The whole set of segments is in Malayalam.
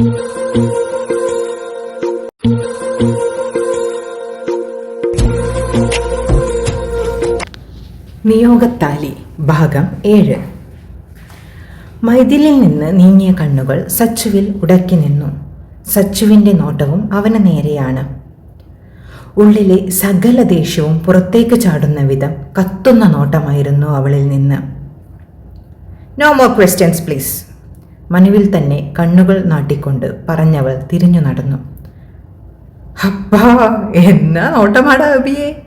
നിയോഗത്താലി ഭാഗം ഏഴ്. മൈഥിലിൽ നിന്ന് നീങ്ങിയ കണ്ണുകൾ സച്ചുവിൽ ഉടക്കി നിന്നു. സച്ചുവിന്റെ നോട്ടവും അവന് നേരെയാണ്. ഉള്ളിലെ സകല ദേഷ്യവും പുറത്തേക്ക് ചാടുന്ന വിധം കത്തുന്ന നോട്ടമായിരുന്നു അവളിൽ നിന്ന്. നോ മോർ ക്വസ്റ്റ്യൻസ് പ്ലീസ് മനുവിൽ തന്നെ കണ്ണുകൾ നാട്ടിക്കൊണ്ട് പറഞ്ഞവൾ തിരിഞ്ഞു നടന്നു. അപ്പാ എന്നാ നോട്ടമാടാ അബിയെ?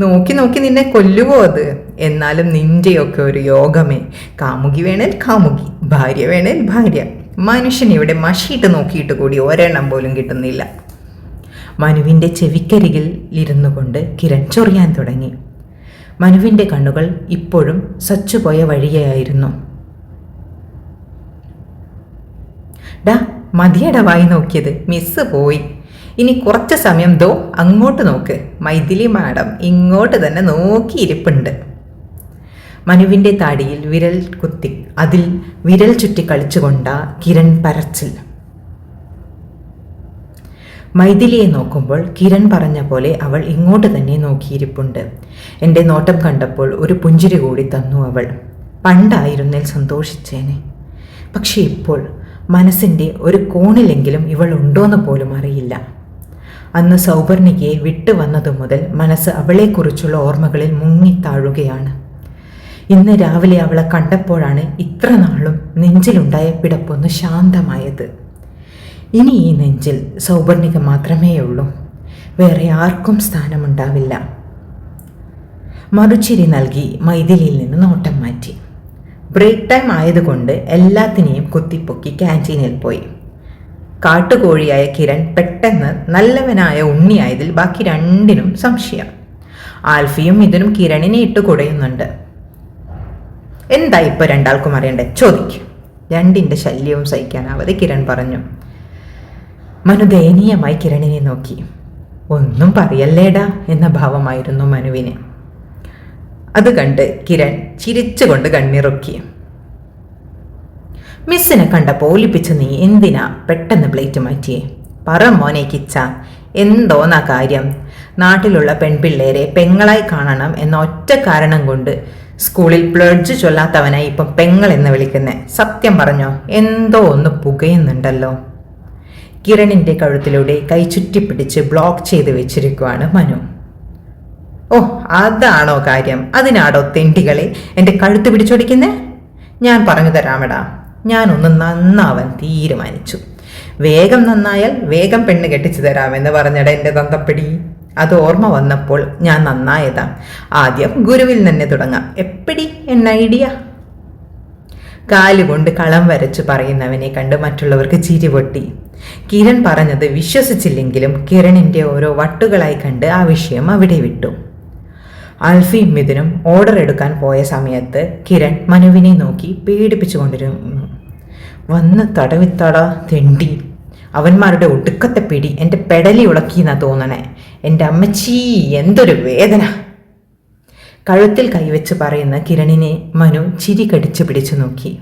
നോക്കി നോക്കി നിന്നെ കൊല്ലുവോ അത്? എന്നാലും നിന്റെയൊക്കെ ഒരു യോഗമേ. കാമുകി വേണേൽ കാമുകി ഭാര്യ വേണേൽ ഭാര്യ. മനുഷ്യൻ ഇവിടെ മഷിയിട്ട് നോക്കിയിട്ട് കൂടി ഒരെണ്ണം പോലും കിട്ടുന്നില്ല. മനുവിന്റെ ചെവിക്കരികിൽ ഇരുന്നു കൊണ്ട് കിരൺ ചൊറിയാൻ തുടങ്ങി. മനുവിന്റെ കണ്ണുകൾ ഇപ്പോഴും സച്ചുപോയ വഴിയായിരുന്നു. ഡാ മതിയട വായി നോക്കിയത്. മിസ് പോയി. ഇനി കുറച്ച് സമയം ദോ അങ്ങോട്ട് നോക്ക്. മൈഥിലി മാഡം ഇങ്ങോട്ട് തന്നെ നോക്കിയിരിപ്പുണ്ട്. മനുവിന്റെ താടിയിൽ വിരൽ കുത്തി. അതിൽ വിരൽ ചുറ്റി കളിച്ചുകൊണ്ട കിരൺ പരച്ചിൽ. മൈഥിലിയെ നോക്കുമ്പോൾ കിരൺ പറഞ്ഞ പോലെ അവൾ ഇങ്ങോട്ട് തന്നെ നോക്കിയിരിപ്പുണ്ട്. എന്റെ നോട്ടം കണ്ടപ്പോൾ ഒരു പുഞ്ചിരി കൂടി തന്നു അവൾ. പണ്ടായിരുന്നേൽ സന്തോഷിച്ചേനെ. പക്ഷേ ഇപ്പോൾ മനസ്സിന്റെ ഒരു കോണിലെങ്കിലും ഇവൾ ഉണ്ടോയെന്ന് പോലും അറിയില്ല. അന്ന് സൗപർണികയെ വിട്ടു വന്നതു മുതൽ മനസ്സ് അവളെക്കുറിച്ചുള്ള ഓർമ്മകളിൽ മുങ്ങിത്താഴുകയാണ്. ഇന്ന് രാവിലെ അവളെ കണ്ടപ്പോഴാണ് ഇത്ര നാളും നെഞ്ചിലുണ്ടായ പിടപ്പൊന്ന് ശാന്തമായത്. ഇനി ഈ നെഞ്ചിൽ സൗപർണിക മാത്രമേയുള്ളൂ. വേറെ ആർക്കും സ്ഥാനമുണ്ടാവില്ല. മറുചിരി നൽകി മൈഥിലിയിൽ നിന്ന് നോട്ടം മാറ്റി. ബ്രേക്ക് ടൈം ആയതുകൊണ്ട് എല്ലാത്തിനെയും കുത്തിപ്പൊക്കി ക്യാന്റീനിൽ പോയി. കാട്ടുകോഴിയായ കിരൺ പെട്ടെന്ന് നല്ലവനായ ഉണ്ണിയായതിൽ ബാക്കി രണ്ടിനും സംശയം. ആൽഫിയും ഇതിനും കിരണിനെ ഇട്ട് കുടയുന്നുണ്ട്. എന്താ ഇപ്പൊ രണ്ടാൾക്കും അറിയണ്ടേ? ചോദിക്കും. രണ്ടിന്റെ ശല്യവും സഹിക്കാനാവാതെ കിരൺ പറഞ്ഞു. മനു ദയനീയമായി കിരണിനെ നോക്കി. ഒന്നും പറയല്ലേടാ എന്ന ഭാവമായിരുന്നു മനുവിന്. അത് കണ്ട് കിരൺ ചിരിച്ചുകൊണ്ട് കണ്ണിറുക്കി. മിസ്സിനെ കണ്ടപ്പോൾ ഒലിപ്പിച്ച് നീ എന്തിനാ പെട്ടെന്ന് പ്ലേറ്റ് മാറ്റിയേ? പറ മോനെ കിച്ച എന്തോന്നാ കാര്യം? നാട്ടിലുള്ള പെൺപിള്ളേരെ പെങ്ങളായി കാണണം എന്ന ഒറ്റ കാരണം കൊണ്ട് സ്കൂളിൽ പ്ലഡ്ജ് ചൊല്ലാത്തവനായി ഇപ്പം പെങ്ങൾ എന്ന് വിളിക്കുന്നേ. സത്യം പറഞ്ഞോ എന്തോ ഒന്ന് പുകയുന്നുണ്ടല്ലോ. കിരണിന്റെ കഴുത്തിലൂടെ കൈ ചുറ്റിപ്പിടിച്ച് ബ്ലോക്ക് ചെയ്ത് വെച്ചിരിക്കുവാണ് മനു. ഓ അതാണോ കാര്യം? അതിനാടോ തെണ്ടികളെ എന്റെ കഴുത്ത് പിടിച്ചോടിക്കുന്നേ? ഞാൻ പറഞ്ഞു തരാമടാ. ഞാനൊന്ന് നന്നാവാൻ തീരുമാനിച്ചു. വേഗം നന്നായാൽ വേഗം പെണ്ണ് കെട്ടിച്ചു തരാമെന്ന് പറഞ്ഞട എന്റെ തന്തപ്പിടി. അത് ഓർമ്മ വന്നപ്പോൾ ഞാൻ നന്നായതാ. ആദ്യം ഗുരുവിൽ തന്നെ തുടങ്ങാം. എപ്പടി? എന്ന ഐഡിയ? കാലുകൊണ്ട് കളം വരച്ച് പറയുന്നവനെ കണ്ട് മറ്റുള്ളവർക്ക് ചിരി പൊട്ടി. കിരൺ പറഞ്ഞത് വിശ്വസിച്ചില്ലെങ്കിലും കിരണിന്റെ ഓരോ വട്ടുകളായി കണ്ട് ആ വിഷയം അവിടെ വിട്ടു. ആൽഫിയും മിഥുനും ഓർഡർ എടുക്കാൻ പോയ സമയത്ത് കിരൺ മനുവിനെ നോക്കി പേടിപ്പിച്ചുകൊണ്ടിരുന്നു വന്ന് തടവിത്തട തെണ്ടി. അവന്മാരുടെ ഒടുക്കത്തെ പിടി എന്റെ പെടലി ഉളക്കിയെന്നാ തോന്നണേ. എന്റെ അമ്മച്ചീ എന്തൊരു വേദന. കഴുത്തിൽ കൈവച്ച് പറയുന്ന കിരണിനെ മനു ചിരി കടിച്ചു പിടിച്ചു നോക്കി.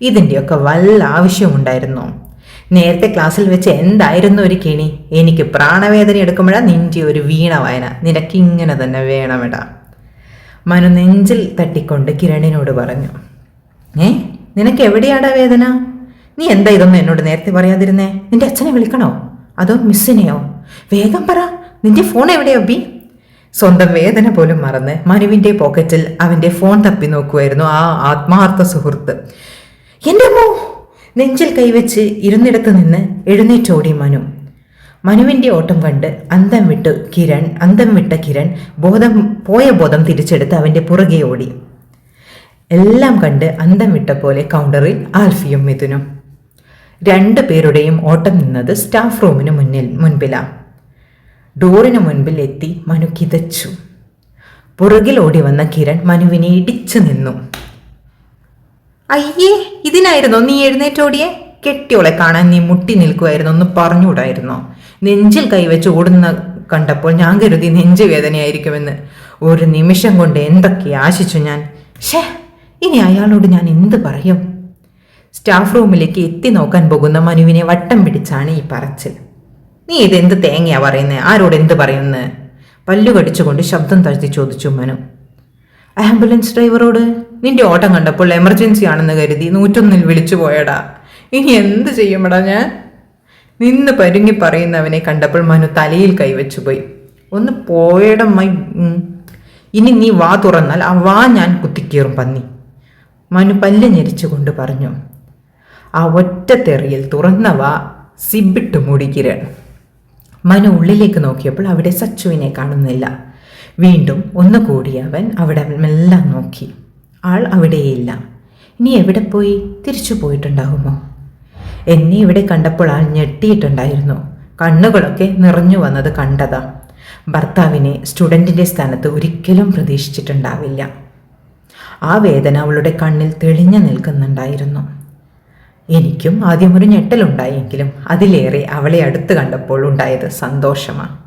ഇതിന്റെയൊക്കെ വല്ല ആവശ്യമുണ്ടായിരുന്നു? നേരത്തെ ക്ലാസ്സിൽ വെച്ച് എന്തായിരുന്നു ഒരു കിണി? എനിക്ക് പ്രാണവേദന എടുക്കുമ്പോഴാ നിന്റെ ഒരു വീണ വായന. നിനക്കിങ്ങനെ തന്നെ വേണമെടാ. മനു നെഞ്ചിൽ തട്ടിക്കൊണ്ട് കിരണിനോട് പറഞ്ഞു. ഏ? നിനക്ക് എവിടെയാടാ വേദന? നീ എന്താ ഇതൊന്നും എന്നോട് നേരത്തെ പറയാതിരുന്നേ? നിന്റെ അച്ഛനെ വിളിക്കണോ? അതോ മിസ്സിനെയോ? വേഗം പറ. നിന്റെ ഫോൺ എവിടെയോ ബി സ്വന്തം വേദന പോലും മറന്ന് മനുവിന്റെ പോക്കറ്റിൽ അവന്റെ ഫോൺ തപ്പി നോക്കുമായിരുന്നു ആ ആത്മാർത്ഥ സുഹൃത്ത്. എന്റെ അമ്മോ! നെഞ്ചിൽ കൈവച്ച് ഇരുന്നിടത്ത് നിന്ന് എഴുന്നേറ്റോടി മനു. മനുവിന്റെ ഓട്ടം കണ്ട് അന്തം വിട്ട് കിരൺ അന്തം വിട്ട കിരൺ ബോധം പോയ ബോധം തിരിച്ചെടുത്ത് അവന്റെ പുറകെ ഓടി. എല്ലാം കണ്ട് അന്തം വിട്ട പോലെ കൗണ്ടറിൽ ആൽഫിയും മിഥുനും. രണ്ടു പേരുടെയും ഓട്ടം നിന്നത് സ്റ്റാഫ് റൂമിന് മുന്നിൽ മുൻപിലാ. ഡോറിന് മുൻപിൽ എത്തി മനു കിതച്ചു. പുറകിൽ ഓടി വന്ന കിരൺ മനുവിനെ ഇടിച്ചു നിന്നു. അയ്യേ ഇതിനായിരുന്നോ നീ എഴുന്നേറ്റോടിയെ കെട്ടിയോളെ കാണാൻ നീ മുട്ടി നിൽക്കുമായിരുന്നു ഒന്ന് പറഞ്ഞുകൂടായിരുന്നോ? നെഞ്ചിൽ കൈവച്ച് ഓടുന്ന കണ്ടപ്പോൾ ഞാൻ കരുതി നെഞ്ച് വേദനയായിരിക്കുമെന്ന് ഒരു നിമിഷം കൊണ്ട് എന്തൊക്കെ ആശിച്ചു ഞാൻ. ഷേ ഇനി അയാളോട് ഞാൻ എന്ത് പറയും? സ്റ്റാഫ് റൂമിലേക്ക് എത്തി നോക്കാൻ പോകുന്ന മനുവിനെ വട്ടം പിടിച്ചാണ് ഈ പറച്ചിൽ. നീ ഇതെന്ത് തേങ്ങയാ പറയുന്നത് ആരോട് എന്ത് പറയുന്നത് പല്ലു കടിച്ചുകൊണ്ട് ശബ്ദം താഴ്ത്തി ചോദിച്ചു മനു. ആംബുലൻസ് ഡ്രൈവറോട്? നിന്റെ ഓട്ടം കണ്ടപ്പോൾ എമർജൻസി ആണെന്ന് കരുതി നൂറ്റൊന്നിൽ വിളിച്ചു പോയടാ. ഇനി എന്ത് ചെയ്യുമടാ ഞാൻ? നിന്ന് പരുങ്ങി പറയുന്നവനെ കണ്ടപ്പോൾ മനു തലയിൽ കൈവച്ചു പോയി. ഒന്ന് പോയടമ്മ ഇനി നീ വാ തുറന്നാൽ ആ വാ ഞാൻ കുത്തിക്കീറും പന്നി. മനു പല്ല് ഞെരിച്ചുകൊണ്ട് പറഞ്ഞു ആ ഒറ്റ തുറന്നവ സിബിട്ട് മൂടി മനു ഉള്ളിലേക്ക് നോക്കിയപ്പോൾ അവിടെ സച്ചുവിനെ കാണുന്നില്ല. വീണ്ടും ഒന്ന് കൂടി അവൻ അവിടെ മെല്ലാം നോക്കി. ആൾ അവിടെയില്ല. ഇനി എവിടെ പോയി? തിരിച്ചു പോയിട്ടുണ്ടാകുമോ എന്നെ ഇവിടെ കണ്ടപ്പോൾ ആൾ ഞെട്ടിയിട്ടുണ്ടായിരുന്നു. കണ്ണുകളൊക്കെ നിറഞ്ഞു വന്നത് കണ്ടതാ. ഭർത്താവിനെ സ്റ്റുഡന്റിന്റെ സ്ഥാനത്ത് ഒരിക്കലും പ്രതീക്ഷിച്ചിട്ടുണ്ടാവില്ല. ആ വേദന അവളുടെ കണ്ണിൽ തെളിഞ്ഞു നിൽക്കുന്നുണ്ടായിരുന്നു. എനിക്കും ആദ്യം ഒരു ഞെട്ടലുണ്ടായെങ്കിലും അതിലേറെ അവളെ അടുത്ത് കണ്ടപ്പോൾ ഉണ്ടായത് സന്തോഷമാണ്.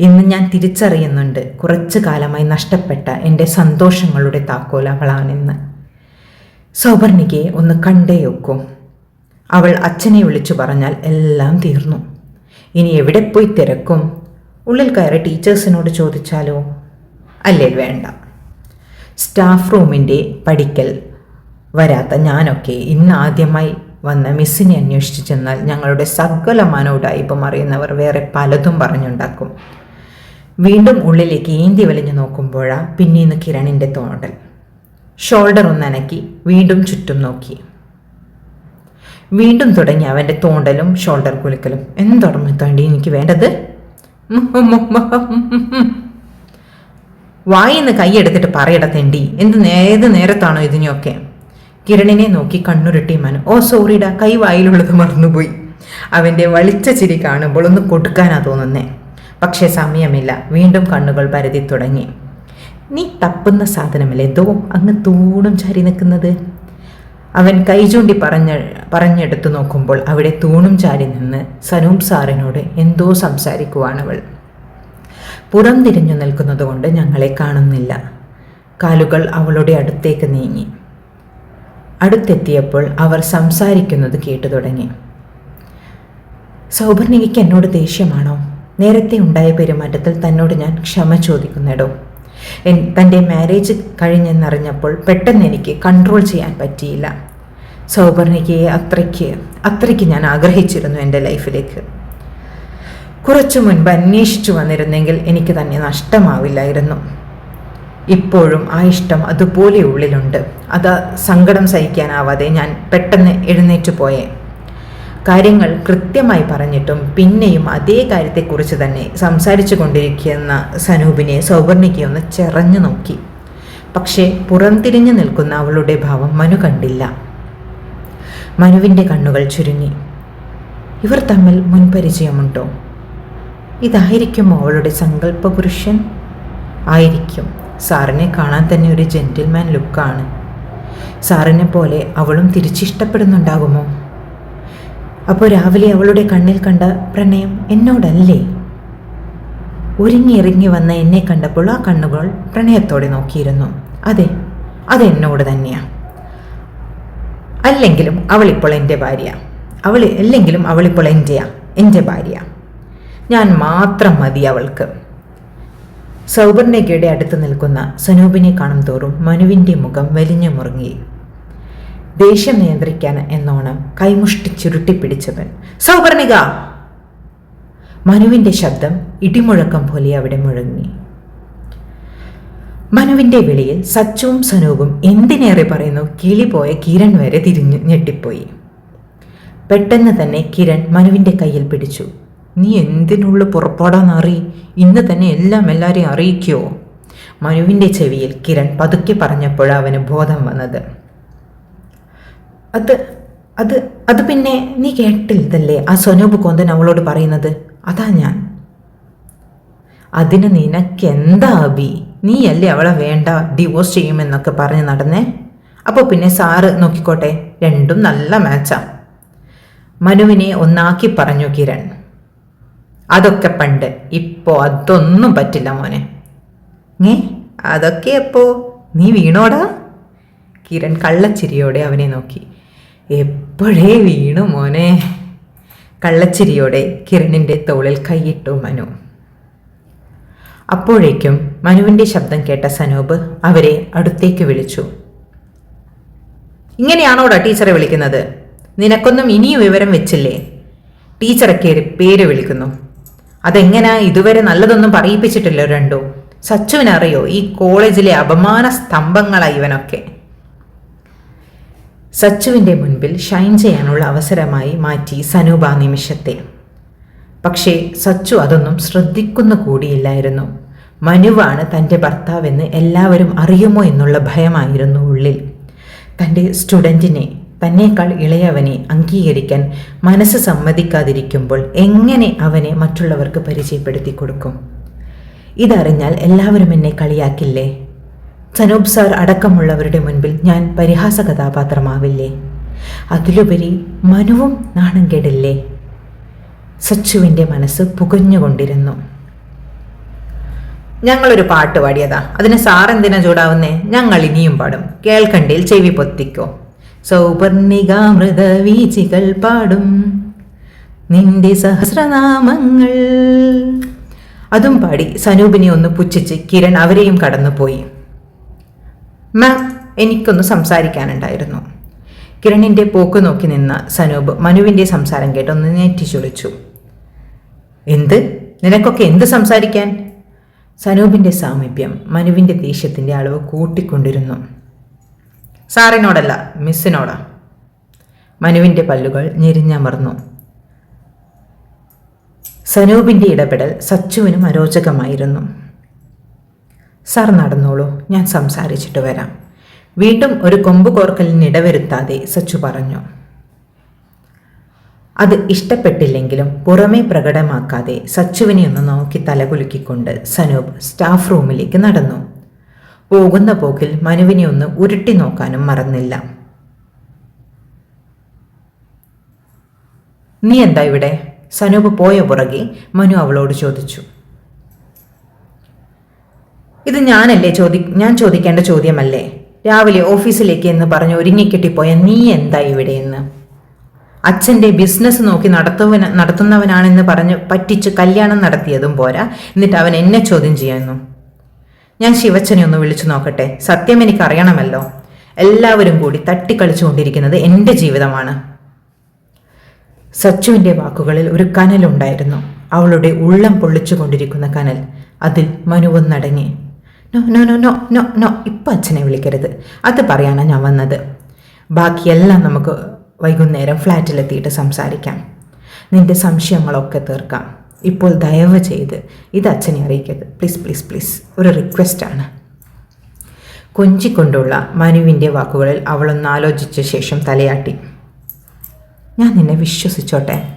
ഇന്ന് ഞാൻ തിരിച്ചറിയുന്നുണ്ട് കുറച്ചു കാലമായി നഷ്ടപ്പെട്ട എന്റെ സന്തോഷങ്ങളുടെ താക്കോൽ അവളാണെന്ന്. സൗപർണികയെ ഒന്ന് കണ്ടേയൊക്കും അവൾ അച്ഛനെ വിളിച്ചു പറഞ്ഞാൽ എല്ലാം തീർന്നു. ഇനി എവിടെ പോയി തിരക്കും? ഉള്ളിൽ കയറി ടീച്ചേഴ്സിനോട് ചോദിച്ചാലോ? അല്ലേ വേണ്ട. സ്റ്റാഫ് റൂമിന്റെ പഠിക്കൽ വരാത്ത ഞാനൊക്കെ ഇന്ന് ആദ്യമായി വന്ന മിസ്സിനെ അന്വേഷിച്ചു ചെന്നാൽ ഞങ്ങളുടെ സകല മനോടായിപ്പം അറിയുന്നവർ വേറെ പലതും പറഞ്ഞുണ്ടാക്കും. വീണ്ടും ഉള്ളിലേക്ക് ഏന്തി വലിഞ്ഞു നോക്കുമ്പോഴാ പിന്നീന്ന് കിരണിന്റെ തോണ്ടൽ. ഷോൾഡർ ഒന്ന് ഒന്നനക്കി വീണ്ടും ചുറ്റും നോക്കി. വീണ്ടും തുടങ്ങി അവന്റെ തോണ്ടലും ഷോൾഡർ കുലുക്കലും. എന്തൊടങ്ങി തോണ്ടി എനിക്ക് വേണ്ടത്? വായിന്ന് കൈയെടുത്തിട്ട് പറയട തെണ്ടി. എന്ത് ഏത് നേരത്താണോ ഇതിനെയൊക്കെ? കിരണിനെ നോക്കി കണ്ണുരുട്ടി മനു. ഓ സോറിടാ. കൈ വായിലുള്ളത് മറന്നുപോയി. അവന്റെ വളിച്ച ചിരി കാണുമ്പോൾ ഒന്ന് കൊടുക്കാനാ തോന്നുന്നേ. പക്ഷേ സമയമില്ല. വീണ്ടും കണ്ണുകൾ പരതി തുടങ്ങി. നീ തപ്പുന്ന സാധനമല്ലേ? ദോ അങ്ങ് തൂണും ചാരി നിൽക്കുന്നത്. അവൻ കൈ ചൂണ്ടി പറഞ്ഞ പറഞ്ഞെടുത്തു നോക്കുമ്പോൾ അവിടെ തൂണും ചാരി നിന്ന് സനൂപ് സാറിനോട് എന്തോ സംസാരിക്കുവാണവൾ. പുറം തിരിഞ്ഞു നിൽക്കുന്നതുകൊണ്ട് ഞങ്ങളെ കാണുന്നില്ല. കാലുകൾ അവളുടെ അടുത്തേക്ക് നീങ്ങി. അടുത്തെത്തിയപ്പോൾ അവർ സംസാരിക്കുന്നത് കേട്ടു തുടങ്ങി. സൗഭർണികയ്ക്ക് എന്നോട് ദേഷ്യമാണോ? നേരത്തെ ഉണ്ടായ പെരുമാറ്റത്തിൽ തന്നോട് ഞാൻ ക്ഷമ ചോദിക്കുന്നിടോ. എൻ തന്റെ മാരേജ് കഴിഞ്ഞെന്നറിഞ്ഞപ്പോൾ പെട്ടെന്ന് എനിക്ക് കൺട്രോൾ ചെയ്യാൻ പറ്റിയില്ല. സൗപർണികയെ അത്രയ്ക്ക് അത്രയ്ക്ക് ഞാൻ ആഗ്രഹിച്ചിരുന്നു എന്റെ ലൈഫിലേക്ക്. കുറച്ചു മുൻപ് അന്വേഷിച്ചു വന്നിരുന്നെങ്കിൽ എനിക്ക് തന്നെ നഷ്ടമാവില്ലായിരുന്നു. ഇപ്പോഴും ആ ഇഷ്ടം അതുപോലെ ഉള്ളിലുണ്ട്. അത് സങ്കടം സഹിക്കാനാവാതെ ഞാൻ പെട്ടെന്ന് എഴുന്നേറ്റ് പോയേ. കാര്യങ്ങൾ കൃത്യമായി പറഞ്ഞിട്ടും പിന്നെയും അതേ കാര്യത്തെക്കുറിച്ച് തന്നെ സംസാരിച്ചു കൊണ്ടിരിക്കുന്ന സനൂപിനെ സൗവർണിക്കൊന്ന് ചെറഞ്ഞു നോക്കി. പക്ഷേ പുറംതിരിഞ്ഞു നിൽക്കുന്ന അവളുടെ ഭാവം മനു കണ്ടില്ല. മനുവിന്റെ കണ്ണുകൾ ചുരുങ്ങി. ഇവർ തമ്മിൽ മുൻപരിചയമുണ്ടോ? ഇതായിരിക്കുമോ അവളുടെ സങ്കല്പ പുരുഷൻ ആയിരിക്കും. സാറിനെ കാണാൻ തന്നെ ഒരു ജെന്റിൽമാൻ ലുക്കാണ് സാറിനെ പോലെ അവളും തിരിച്ചിഷ്ടപ്പെടുന്നുണ്ടാകുമോ? അപ്പോൾ രാവിലെ അവളുടെ കണ്ണിൽ കണ്ട പ്രണയം എന്നോടല്ലേ? ഒരുങ്ങി ഇറങ്ങി വന്ന എന്നെ കണ്ടപ്പോൾ ആ കണ്ണുകൾ പ്രണയത്തോടെ നോക്കിയിരുന്നു. അതെ അതെന്നോട് തന്നെയാണ് അല്ലെങ്കിലും അവളിപ്പോൾ എന്റെ ഭാര്യ. അവൾ അല്ലെങ്കിലും അവളിപ്പോൾ എന്റെയാ എന്റെ ഭാര്യ. ഞാൻ മാത്രം മതി അവൾക്ക്. സൗപർണികയുടെ അടുത്ത് നിൽക്കുന്ന സനൂപിനെ കാണും തോറും മനുവിന്റെ മുഖം വലിഞ്ഞു മുറുങ്ങി ദേഷ്യം നിയന്ത്രിക്കാൻ എന്നോണം കൈമുഷ്ടി ചുരുട്ടിപ്പിടിച്ചവൻ സൗപർണിക മനുവിന്റെ ശബ്ദം ഇടിമുഴക്കം പോലെ അവിടെ മുഴങ്ങി. മനുവിന്റെ വിളിയിൽ സച്ചുവും സനൂപും എന്തിനേറെ പറയുന്നു? കിളി പോയ കിരൺ വരെ തിരിഞ്ഞു ഞെട്ടിപ്പോയി. പെട്ടെന്ന് തന്നെ കിരൺ മനുവിന്റെ കയ്യിൽ പിടിച്ചു. നീ എന്തിനുള്ള പുറപ്പാടാന്നറി ഇന്ന് തന്നെ എല്ലാം എല്ലാവരെയും അറിയിക്കുമോ മനുവിന്റെ ചെവിയിൽ കിരൺ പതുക്കെ പറഞ്ഞപ്പോൾ അവന് ബോധം വന്നത്. അത് അത് അത് പിന്നെ നീ കേട്ടില്ലതല്ലേ? ആ സ്വനൂപ് കോന്തൻ അവളോട് പറയുന്നത് അതാ ഞാൻ. അതിന് നിനക്കെന്താ അബി നീയല്ലേ അവളെ വേണ്ട ഡിവോഴ്സ് ചെയ്യുമെന്നൊക്കെ പറഞ്ഞ് നടന്നേ? അപ്പോൾ പിന്നെ സാറ് നോക്കിക്കോട്ടെ രണ്ടും നല്ല മാച്ചാണ് മനുവിനെ ഒന്നാക്കി പറഞ്ഞു കിരൺ. അതൊക്കെ പണ്ട്. ഇപ്പോ അതൊന്നും പറ്റില്ല മോനെ. ഏ? അതൊക്കെ എപ്പോ? നീ വീണോടാ? കിരൺ കള്ളച്ചിരിയോടെ അവനെ നോക്കി. എപ്പോഴേ വീണു മോനെ? കള്ളച്ചിരിയോടെ കിരണിന്റെ തോളിൽ കൈയിട്ടു മനു. അപ്പോഴേക്കും മനുവിന്റെ ശബ്ദം കേട്ട സനൂപ് അവരെ അടുത്തേക്ക് വിളിച്ചു. ഇങ്ങനെയാണോടാ ടീച്ചറെ വിളിക്കുന്നത്? നിനക്കൊന്നും ഇനിയും വിവരം വെച്ചില്ലേ? ടീച്ചറെ കയറി പേര് വിളിക്കുന്നു. അതെങ്ങനാ ഇതുവരെ നല്ലതൊന്നും പറയിപ്പിച്ചിട്ടില്ലോ രണ്ടോ. സച്ചുവിനറിയോ ഈ കോളേജിലെ അപമാന സ്തംഭങ്ങളാ ഇവനൊക്കെ? സച്ചുവിന്റെ മുൻപിൽ ഷൈൻ ചെയ്യാനുള്ള അവസരമായി മാറ്റി സനൂപ നിമിഷത്തെ. പക്ഷേ സച്ചു അതൊന്നും ശ്രദ്ധിക്കുന്നു കൂടിയില്ലായിരുന്നു. മനുവാണ് തന്റെ ഭർത്താവെന്ന് എല്ലാവരും അറിയുമോ എന്നുള്ള ഭയമായിരുന്നു ഉള്ളിൽ. തന്റെ സ്റ്റുഡന്റിനെ തന്നേക്കാൾ ഇളയവനെ അംഗീകരിക്കാൻ മനസ്സ് സമ്മതിക്കാതിരിക്കുമ്പോൾ എങ്ങനെ അവനെ മറ്റുള്ളവർക്ക് പരിചയപ്പെടുത്തി കൊടുക്കും? ഇതറിഞ്ഞാൽ എല്ലാവരും എന്നെ കളിയാക്കില്ലേ? സനൂപ് സാർ അടക്കമുള്ളവരുടെ മുൻപിൽ ഞാൻ പരിഹാസ കഥാപാത്രമാവില്ലേ? അതിലുപരി മനുവും നാണം കേടില്ലേ? സച്ചുവിന്റെ മനസ്സ് പുകഞ്ഞുകൊണ്ടിരുന്നു. ഞങ്ങളൊരു പാട്ട് പാടിയതാ. അതിന് സാറെന്തിനാ ചൂടാവുന്നേ? ഞങ്ങൾ ഇനിയും പാടും. കേൾക്കണ്ടേൽ ചെവി പൊത്തിക്കോ. സൗപർണികാമൃത വീചികൾ പാടും. നിന്റെ സഹസ്രനാമങ്ങൾ. അതും പാടി സനൂപിനെ ഒന്ന് പുച്ഛിച്ച് കിരൺ അവരെയും കടന്നുപോയി. മാം എനിക്കൊന്ന് സംസാരിക്കാനുണ്ടായിരുന്നു. കിരണിന്റെ പോക്ക് നോക്കി നിന്ന സനൂപ് മനുവിന്റെ സംസാരം കേട്ടൊന്ന് നെറ്റിച്ചൊളിച്ചു എന്ത്? നിനക്കൊക്കെ എന്ത് സംസാരിക്കാൻ? സനൂപിന്റെ സാമീപ്യം മനുവിന്റെ ദേഷ്യത്തിന്റെ അളവ് കൂട്ടിക്കൊണ്ടിരുന്നു. സാറിനോടല്ല മിസ്സിനോടാ. മനുവിന്റെ പല്ലുകൾ ഞെരിഞ്ഞമർന്നു. സനൂപിന്റെ ഇടപെടൽ സച്ചുവിനും അരോചകമായിരുന്നു. സാർ നടന്നോളൂ ഞാൻ സംസാരിച്ചിട്ട് വരാം. വീണ്ടും ഒരു കൊമ്പ് കോർക്കലിന് ഇടവരുത്താതെ സച്ചു പറഞ്ഞു. അത് ഇഷ്ടപ്പെട്ടില്ലെങ്കിലും പുറമേ പ്രകടമാക്കാതെ സച്ചുവിനെ ഒന്ന് നോക്കി തലകുലുക്കിക്കൊണ്ട് സനൂപ് സ്റ്റാഫ് റൂമിലേക്ക് നടന്നു. പോകുന്ന പോക്കിൽ മനുവിനെ ഒന്ന് ഉരുട്ടി നോക്കാനും മറന്നില്ല. നീ എന്താ ഇവിടെ? സനൂപ് പോയ പുറകെ മനു അവളോട് ചോദിച്ചു. ഇത് ഞാനല്ലേ ചോദി ഞാൻ ചോദിക്കേണ്ട ചോദ്യമല്ലേ? രാവിലെ ഓഫീസിലേക്ക് എന്ന് പറഞ്ഞ് ഒരുങ്ങിക്കെട്ടിപ്പോയ നീ എന്താ ഇവിടെയെന്ന് അച്ഛന്റെ ബിസിനസ് നോക്കി നടത്തുവന നടത്തുന്നവനാണെന്ന് പറഞ്ഞ് പറ്റിച്ച് കല്യാണം നടത്തിയതും പോരാ. എന്നിട്ട് അവൻ എന്നെ ചോദ്യം ചെയ്യുന്നു. ഞാൻ ശിവച്ചനെ ഒന്ന് വിളിച്ചു നോക്കട്ടെ. സത്യം എനിക്കറിയണമല്ലോ. എല്ലാവരും കൂടി തട്ടിക്കളിച്ചുകൊണ്ടിരിക്കുന്നത് എന്റെ ജീവിതമാണ്. സച്ചുവിന്റെ വാക്കുകളിൽ ഒരു കനലുണ്ടായിരുന്നു അവളുടെ ഉള്ളം പൊള്ളിച്ചുകൊണ്ടിരിക്കുന്ന കനൽ. അതിൽ മനുവൊന്നടങ്ങി no no no no no no ഇപ്പം അച്ഛനെ വിളിക്കരുത്. അത് പറയാനാണ് ഞാൻ വന്നത്. ബാക്കിയെല്ലാം നമുക്ക് വൈകുന്നേരം ഫ്ലാറ്റിലെത്തിയിട്ട് സംസാരിക്കാം. നിന്റെ സംശയങ്ങളൊക്കെ തീർക്കാം. ഇപ്പോൾ ദയവ് ചെയ്ത് ഇത് അച്ഛനെ അറിയിക്കരുത്. പ്ലീസ് പ്ലീസ് പ്ലീസ് ഒരു റിക്വസ്റ്റാണ് കൊഞ്ചിക്കൊണ്ടുള്ള മനുവിന്റെ വാക്കുകളിൽ അവളൊന്ന് ആലോചിച്ച ശേഷം തലയാട്ടി. ഞാൻ നിന്നെ വിശ്വസിച്ചോട്ടെ?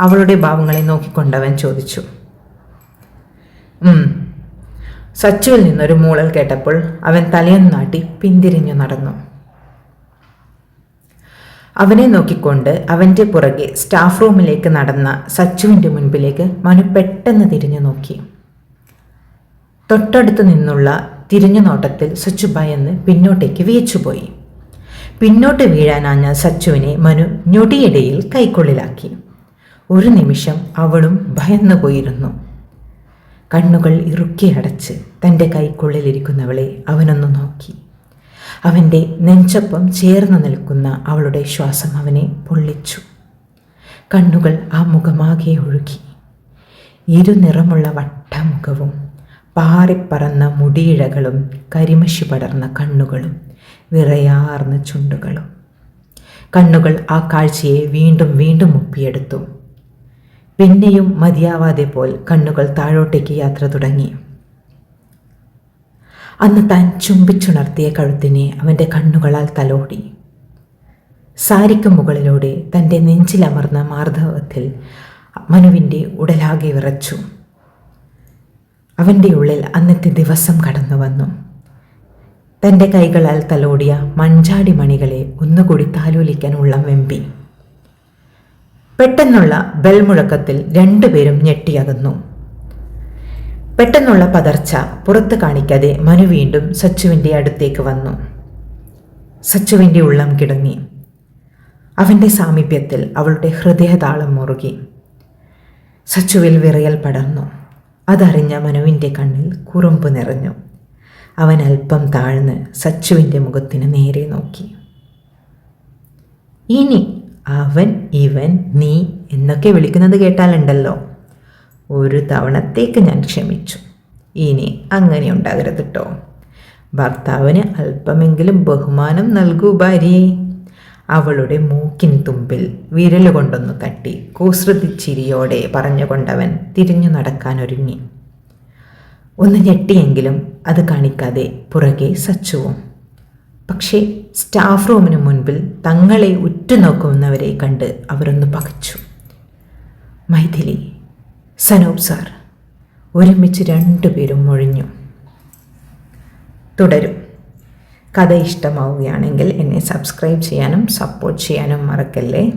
അവളുടെ ഭാവങ്ങളെ നോക്കിക്കൊണ്ടവൻ ചോദിച്ചു. സച്ചുവിൽ നിന്നൊരു മൂളൽ കേട്ടപ്പോൾ അവൻ തലയൊന്നാട്ടി പിന്തിരിഞ്ഞു നടന്നു. അവനെ നോക്കിക്കൊണ്ട് അവന്റെ പുറകെ സ്റ്റാഫ് റൂമിലേക്ക് നടന്ന സച്ചുവിന്റെ മുൻപിലേക്ക് മനു പെട്ടെന്ന് തിരിഞ്ഞു നോക്കി. തൊട്ടടുത്ത് നിന്നുള്ള തിരിഞ്ഞു നോട്ടത്തിൽ സച്ചു ഭയന്ന് പിന്നോട്ടേക്ക് വീച്ചുപോയി പിന്നോട്ട് വീഴാനാഞ്ഞ സച്ചുവിനെ മനു ഞൊടിയിടയിൽ കൈക്കുള്ളിലാക്കി. ഒരു നിമിഷം അവളും ഭയന്നു പോയിരുന്നു. കണ്ണുകൾ ഇറുക്കി അടച്ച് തന്റെ കൈക്കുള്ളിലിരിക്കുന്നവളെ അവനൊന്ന് നോക്കി. അവന്റെ നെഞ്ചൊപ്പം ചേർന്ന് നിൽക്കുന്ന അവളുടെ ശ്വാസം അവനെ പൊള്ളിച്ചു. കണ്ണുകൾ ആ മുഖമാകെ ഒഴുകി. ഇരുനിറമുള്ള വട്ടമുഖവും പാറിപ്പറന്ന മുടിയിഴകളും കരിമഷി പടർന്ന കണ്ണുകളും വിറയാർന്ന ചുണ്ടുകളും. കണ്ണുകൾ ആ കാഴ്ചയെ വീണ്ടും വീണ്ടും ഒപ്പിയെടുത്തു. പിന്നെയും മതിയാവാതെ പോൽ കണ്ണുകൾ താഴോട്ടേക്ക് യാത്ര തുടങ്ങി. അന്ന് താൻ ചുംബിച്ചുണർത്തിയ കഴുത്തിനെ അവന്റെ കണ്ണുകളാൽ തലോടി. സാരിക്ക് മുകളിലൂടെ തന്റെ നെഞ്ചിലമർന്ന മാർദ്ദവത്തിൽ മനുവിന്റെ ഉടലാകെ വിറച്ചു. അവന്റെ ഉള്ളിൽ അന്നത്തെ ദിവസം കടന്നു വന്നു. തന്റെ കൈകളാൽ തലോടിയ മഞ്ചാടി മണികളെ ഒന്നുകൂടി താലോലിക്കാൻ ഉള്ളം വെമ്പി. പെട്ടെന്നുള്ള ബെൽമുഴക്കത്തിൽ രണ്ടുപേരും ഞെട്ടിയകന്നു. പെട്ടെന്നുള്ള പതർച്ച പുറത്ത് കാണിക്കാതെ മനു വീണ്ടും സച്ചുവിന്റെ അടുത്തേക്ക് വന്നു. സച്ചുവിന്റെ ഉള്ളം കിടങ്ങി. അവന്റെ സാമീപ്യത്തിൽ അവളുടെ ഹൃദയതാളം മുറുകി. സച്ചുവിൽ വിറയൽ പടർന്നു. അതറിഞ്ഞ മനുവിന്റെ കണ്ണിൽ കുറുമ്പ് നിറഞ്ഞു. അവൻ അല്പം താഴ്ന്ന് സച്ചുവിന്റെ മുഖത്തിന് നേരെ നോക്കി. ഇനി അവൻ ഇവൻ നീ എന്നൊക്കെ വിളിക്കുന്നത് കേട്ടാലുണ്ടല്ലോ. ഒരു തവണത്തേക്ക് ഞാൻ ക്ഷമിച്ചു. ഇനി അങ്ങനെ ഉണ്ടാകരുത് കേട്ടോ ഭർത്താവിന് അല്പമെങ്കിലും ബഹുമാനം നൽകൂ ഭാര്യയെ അവളുടെ മൂക്കിൻ തുമ്പിൽ വിരൽ കൊണ്ടൊന്ന് തട്ടി കുസൃതി ചിരിയോടെ പറഞ്ഞുകൊണ്ടവൻ തിരിഞ്ഞു നടക്കാനൊരുങ്ങി. ഒന്ന് ഞെട്ടിയെങ്കിലും അത് കാണിക്കാതെ പുറകെ സച്ചുവും. പക്ഷേ സ്റ്റാഫ് റൂമിന് മുൻപിൽ തങ്ങളെ ഉറ്റുനോക്കുന്നവരെ കണ്ട് അവരൊന്ന് പകച്ചു. മൈഥിലി സനൂപ് സാർ ഒരുമിച്ച് രണ്ടുപേരും മുഴിഞ്ഞു. തുടരും. കഥ ഇഷ്ടമാവുകയാണെങ്കിൽ എന്നെ സബ്സ്ക്രൈബ് ചെയ്യാനും സപ്പോർട്ട് ചെയ്യാനും മറക്കല്ലേ?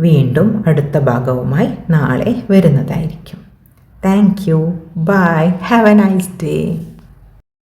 വീണ്ടും അടുത്ത ഭാഗവുമായി നാളെ വരുന്നതായിരിക്കും. Thank you. Bye. Have a nice day.